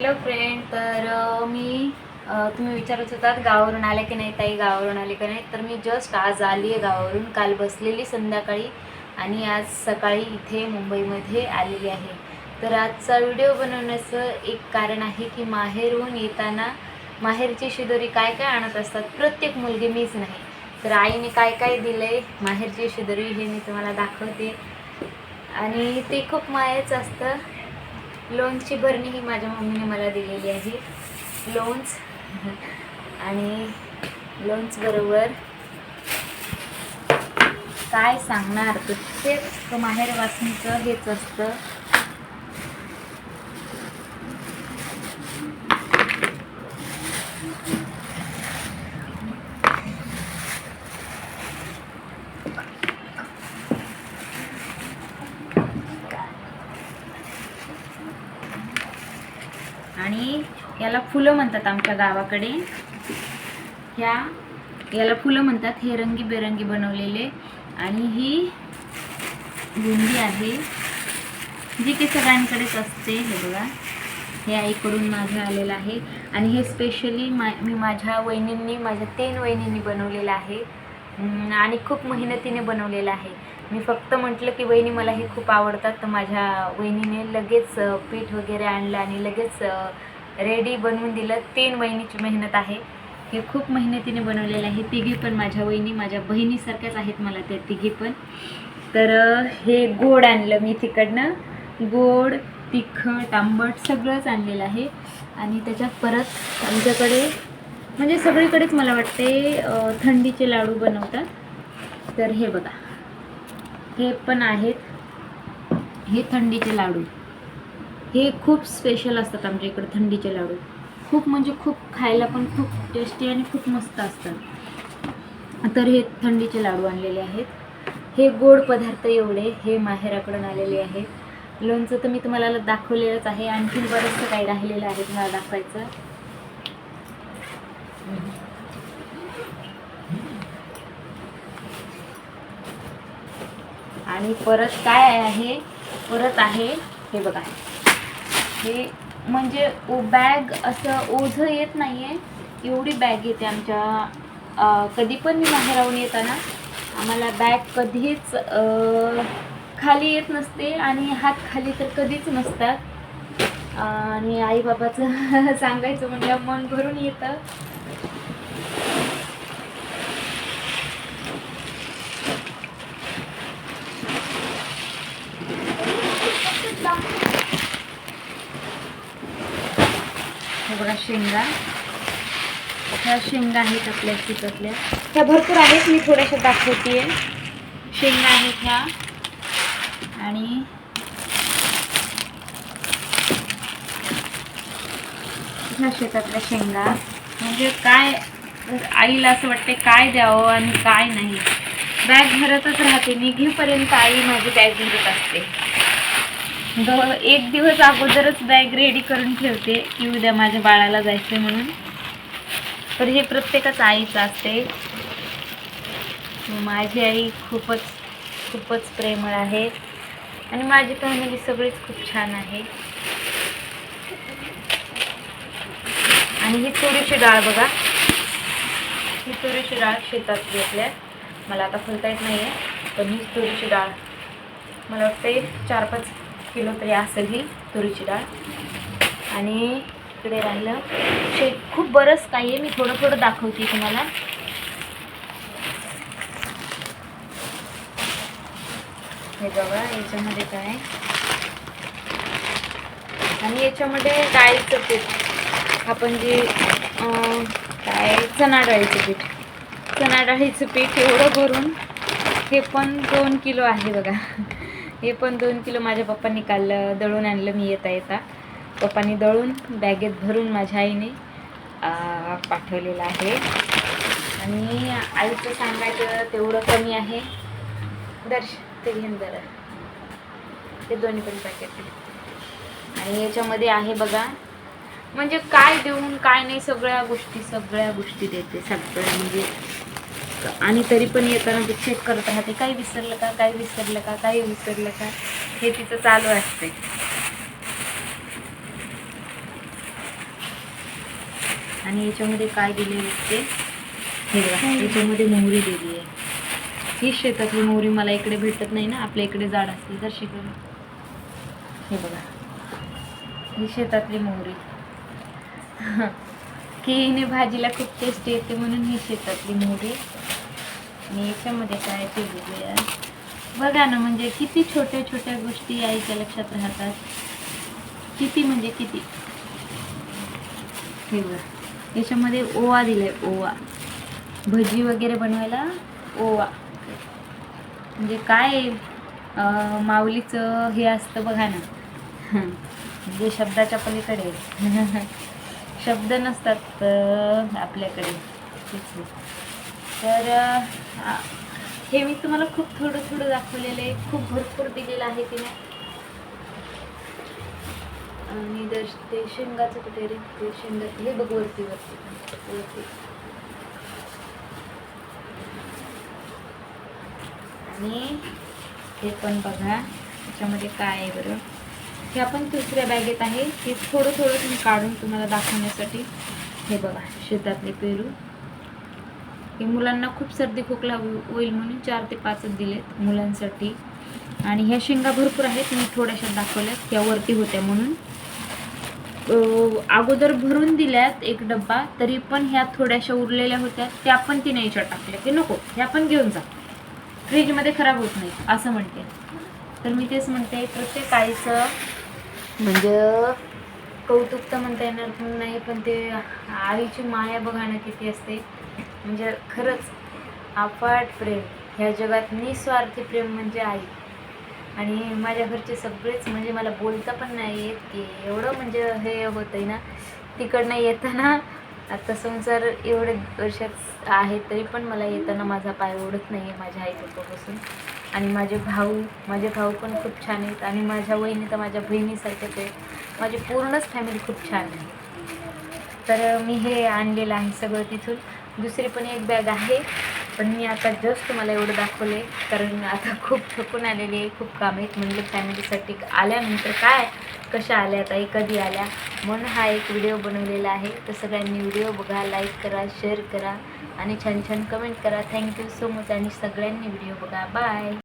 Hello friend तर मी तुम्ही विचारत होतात गावावरून आले की नाही ताई गावावरून आले की नाही? तर मी जस्ट आज आली आहे गावावरून. काल बसलेली संध्याकाळी आणि आज सकाळी इथे मुंबईमध्ये आलेली आहे. तर आजचा व्हिडिओ बनवण्याचं एक कारण आहे की माहेरहून येताना माहेरची शिदोरी काय काय आणत असतात प्रत्येक मुलगी मीच नाही. तर आईने काय काय दिलं आहे माहेरची शिदोरी हे मी तुम्हाला दाखवते. आणि ते खूप मायाचं असतं. लोन्सची भरणी ही माझ्या मम्मीने मला दिलेली आहे. लोन्स. आणि लोन्स बरोबर काय सांगणार? प्रत्येक माहेर वासनीचं हेच असतं. आणि याला फुलं म्हणतात आमच्या गावाकडे. ह्या याला फुलं म्हणतात. हे रंगीबेरंगी बनवलेले. आणि ही बुंदी आहे. जी की सगळ्यांकडेच असते हे बघा. हे आईकडून माझं आलेलं आहे. आणि हे स्पेशली मा मी माझ्या वहिनींनी माझ्या तीन वहिनींनी बनवलेलं आहे. आणि खूप मेहनतीने बनवलेलं आहे. मी फक्त म्हटलं की वहिनी मला हे खूप आवडतात. तर माझ्या वहिनीने लगेच पीठ वगैरे आणलं आणि लगेच रेडी बनवून दिलं. तीन वहिनीची मेहनत आहे. हे खूप मेहनतीने बनवलेलं आहे. तिघी पण माझ्या वहिनी माझ्या बहिणीसारख्याच आहेत मला त्या तिघी पण. तर हे गोड आणलं मी तिकडनं. गोड तिखट आंबट सगळंच आणलेलं आहे. आणि त्याच्यात परत आमच्याकडे म्हणजे सगळीकडेच मला वाटते थंडीचे लाडू बनवतात. तर हे बघा. हे पण आहेत. हे थंडीचे लाडू. हे खूप स्पेशल असतात आमच्या इकडे थंडीचे लाडू. खूप म्हणजे खूप खायला पण खूप टेस्टी आणि खूप मस्त असतात. तर हे थंडीचे लाडू आणलेले आहेत. हे गोड पदार्थ एवढे हे माहेराकडून आलेले आहेत. लोणचं तर मी तुम्हाला दाखवलेलंच आहे. आणखीन बरंचसं काही राहिलेलं आहे तुम्हाला दाखवायचं. आणि परत काय आहे? परत आहे हे बघा. हे म्हणजे ओ बॅग असं ओझं येत नाही आहे एवढी बॅग येते आमच्या कधी पण मी बाहेराहून येताना. आम्हाला बॅग कधीच खाली येत नसते आणि हात खाली तर कधीच नसतात. आणि आईबाबाचं सांगायचं म्हणजे मन भरून येतं. बघा शेंगा. ह्या शेंगा आहेत आपल्या पिकातल्या ह्या भरपूर आहेत मी थोड्याशा दाखवते शेंगा आहेत ह्या. आणि ह्या शेतातल्या शेंगा. म्हणजे काय आईला असं वाटते काय द्यावं आणि काय नाही. बॅग भरतच राहते. निघेपर्यंत आई माझी बॅग भरत असते. दो एक दिवस अगोदरच बॅग रेडी करून ठेवते की उद्या माझ्या बाळाला जायचे म्हणून. तर हे प्रत्येकाच आईचं असते. माझी आई खूपच खूपच प्रेमळ आहे. आणि माझी फॅमिली सगळीच खूप छान आहे. आणि ही तुरीची डाळ बघा. ही तुरीची डाळ शेतात घेतल्या. मला आता फुलता येत नाही आहे पण ही तुरीची डाळ. मला वाटते चार पाच किलो तरी असेल ही तुरीची डाळ. आणि इकडे राहिलं शे खूप बरंच काही आहे मी थोडं थोडं दाखवते तुम्हाला. हे बघा याच्यामध्ये काय? आणि याच्यामध्ये डाळीचं पीठ. आपण जे काय? चणा डाळीचं पीठ. चणा डाळीचं पीठ एवढं भरून हे पण दोन किलो आहे बघा. हे पण दोन किलो माझ्या पप्पांनी काल दळून आणलं. मी येता येता पप्पांनी दळून बॅगेत भरून माझ्या आईने पाठवलेलं आहे. आणि आईचं सांगायचं तेवढं कमी आहे. दर्श ते घेऊन जरा. ते दोन्ही पण पॅकेट आणि याच्यामध्ये आहे बघा म्हणजे काय देऊन काय नाही सगळ्या गोष्टी सगळ्या गोष्टी देते. सगळ्या म्हणजे आणि तरी पण येताना ते चेक करत राहते. काही विसरलं का? काही विसरलं का? काही विसरलं का? हे तिचं चालू असते. आणि याच्यामध्ये काय दिले ते? हे बघा. याच्यामध्ये मोहरी दिली आहे. ही शेतातली मोहरी मला इकडे भेटत नाही ना. आपल्या इकडे झाड असते तर शिकून हे बघा. ही शेतातली मोहरी. की हिने भाजीला खूप टेस्टी येते म्हणून ही शेतातली मोहरी. आणि याच्यामध्ये काय ठेवलेली आहे? बघा ना म्हणजे किती छोट्या छोट्या गोष्टी आईच्या लक्षात राहतात. किती म्हणजे किती? हे बघा याच्यामध्ये ओवा दिलाय ओवा. भजी वगैरे बनवायला ओवा. म्हणजे काय माऊलीचं हे असतं बघा ना. म्हणजे शब्दाच्या पलीकडे शब्द नसतात आपल्याकडे. तर हे मी तुम्हाला खूप थोडं थोडं दाखवलेलं आहे. खूप भरपूर दिलेलं आहे तिने. आणि दर्श ते शेंगाचं कुठे रे? ते शेंगाचं हे बघ वरती वरती. वरती. आणि हे पण बघा त्याच्यामध्ये काय आहे बरं? हे आपण दुसऱ्या बॅगेत आहे. हे थोडं थोडं तुम्ही काढून तुम्हाला दाखवण्यासाठी हे बघा शेतातले पेरू. हे मुलांना खूप सर्दी खोकला होईल म्हणून चार ते पाचच दिलेत मुलांसाठी. आणि ह्या शेंगा भरपूर आहेत मी थोड्याशा दाखवल्यात. त्या वरती होत्या म्हणून. अं, अगोदर भरून दिल्यात एक डब्बा तरी पण ह्या थोड्याशा उरलेल्या होत्या. त्या पण तिने याच्यात टाकल्या. ते नको ह्या पण घेऊन जा. फ्रीजमध्ये खराब होत नाही असं म्हणते. तर मी तेच म्हणते प्रत्येक आईचं म्हणजे कौतुक तर म्हणता येणार नाही पण ते आईची माया बघा ना किती असते. म्हणजे खरंच अफाट प्रेम. ह्या जगात निस्वार्थी प्रेम म्हणजे आई. आणि माझ्या घरचे सगळेच म्हणजे मला बोलता पण नाही येत की एवढं म्हणजे हे होतं आहे ना तिकडनं येताना आता संसार एवढे वर्षात आहे तरी पण मला येताना माझा पाय ओढत नाही आहे माझ्या आई पप्पापासून आणि माझे भाऊ माझे भाऊ पण खूप छान आहेत आणि माझ्या वहिनी तर माझ्या बहिणीसारख्याच आहेत. माझी पूर्णच फॅमिली खूप छान आहे. तर मी हे आणलेलं आहे सगळं तिथून. दुसरी पण एक बॅग आहे पण मी आता जस्ट तुम्हाला एवढं दाखवले कारण आता खूप थकून आलेली आहे खूप काम आहेत. म्हणजे फॅमिलीसाठी आल्यानंतर काय कशा आल्या ताई कधी आल्या? म्हणून हा एक व्हिडिओ बनवलेला आहे. तर सगळ्यांनी व्हिडिओ बघा लाईक करा शेअर करा आणि छान छान कमेंट करा. थँक्यू सो मच आणि सगळ्यांनी व्हिडिओ बघा. बाय